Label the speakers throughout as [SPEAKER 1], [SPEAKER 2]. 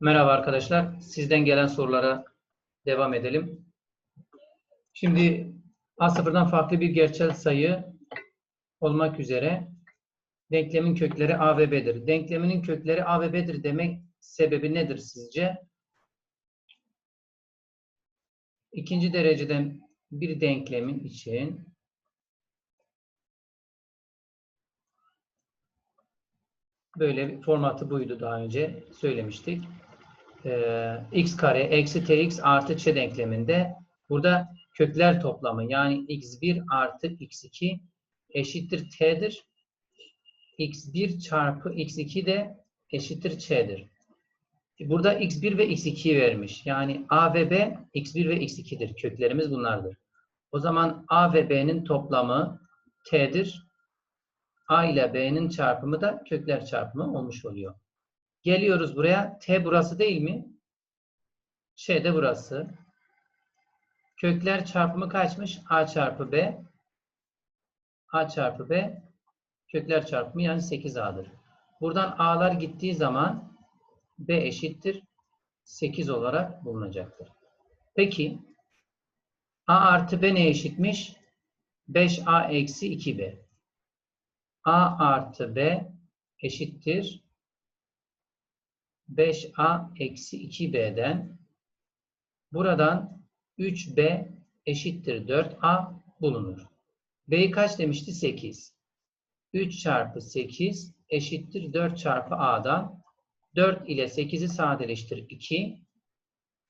[SPEAKER 1] Merhaba arkadaşlar. Sizden gelen sorulara devam edelim. Şimdi A0'dan farklı bir gerçel sayı olmak üzere denklemin kökleri A ve B'dir. Denkleminin kökleri A ve B'dir demek sebebi nedir sizce? İkinci dereceden bir denklemin için böyle bir formatı buydu daha önce söylemiştik. Ee, x kare eksi tx artı ç denkleminde burada kökler toplamı yani x1 artı x2 eşittir t'dir. x1 çarpı x2 de eşittir ç'dir. Burada x1 ve x2'yi vermiş. Yani a ve b x1 ve x2'dir. Köklerimiz bunlardır. O zaman a ve b'nin toplamı t'dir. A ile B'nin çarpımı da kökler çarpımı olmuş oluyor. Geliyoruz buraya. T burası değil mi? Ş de burası. Kökler çarpımı kaçmış? A çarpı B. A çarpı B. Kökler çarpımı yani 8A'dır. Buradan A'lar gittiği zaman B eşittir 8 olarak bulunacaktır. Peki A artı B ne eşitmiş? 5A eksi 2B. A artı B eşittir 5A eksi 2B'den buradan 3B eşittir 4A bulunur. B'yi kaç demişti? 8. 3 çarpı 8 eşittir 4 çarpı A'dan 4 ile 8'i sadeleştir 2.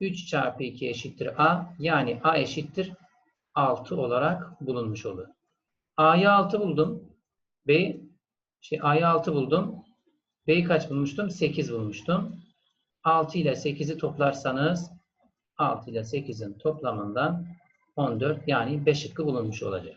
[SPEAKER 1] 3 çarpı 2 eşittir A. Yani A eşittir 6 olarak bulunmuş olur. A'yı 6 buldum. B şey A'yı 6 buldum. B'yi kaç bulmuştum? 8 bulmuştum. 6 ile 8'i toplarsanız 6 ile 8'in toplamından 14 yani 5 şıkkı bulunmuş olacak.